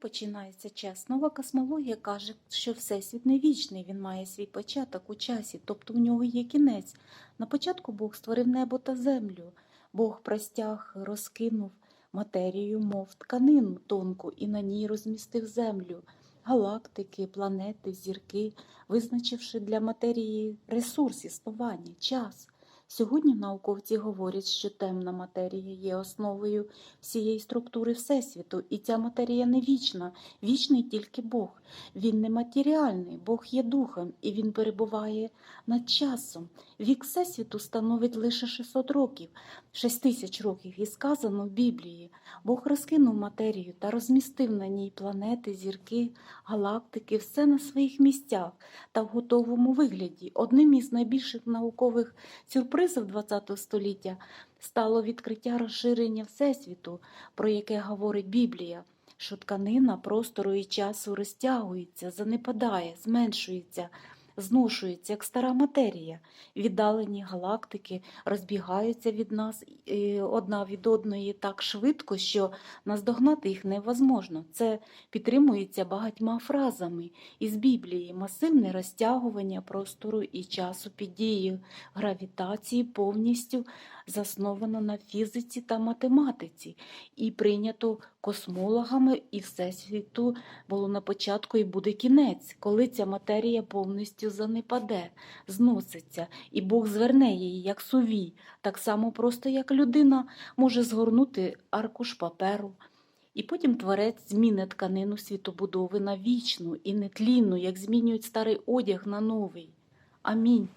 починається час? Нова космологія каже, що Всесвіт не вічний, він має свій початок у часі, тобто у нього є кінець. На початку Бог створив небо та землю. Бог простяг, розкинув матерію, мов тканину тонку, і на ній розмістив землю, галактики, планети, зірки, визначивши для матерії ресурс існування, час. Сьогодні науковці говорять, що темна матерія є основою всієї структури Всесвіту, і ця матерія не вічна, вічний тільки Бог. Він не матеріальний, Бог є духом, і він перебуває над часом. Вік Всесвіту становить лише 600 років, 6 тисяч років, і сказано в Біблії. Бог розкинув матерію та розмістив на ній планети, зірки, галактики, все на своїх місцях та в готовому вигляді. Одним із найбільших наукових сюрпризів ХХ століття стало відкриття розширення Всесвіту, про яке говорить Біблія, що тканина простору і часу розтягується, занепадає, зменшується, зношується, як стара матерія. Віддалені галактики розбігаються від нас одна від одної так швидко, що наздогнати їх невозможно. Це підтримується багатьма фразами із Біблії, масивне розтягування простору і часу під дією гравітації повністю засновано на фізиці та математиці і прийнято космологами і всесвіту було на початку і буде кінець, коли ця матерія повністю занепаде, зноситься, і Бог зверне її як сувій, так само просто як людина може згорнути аркуш паперу. І потім творець зміни тканину світобудови на вічну і нетлінну, як змінюють старий одяг на новий. Амінь.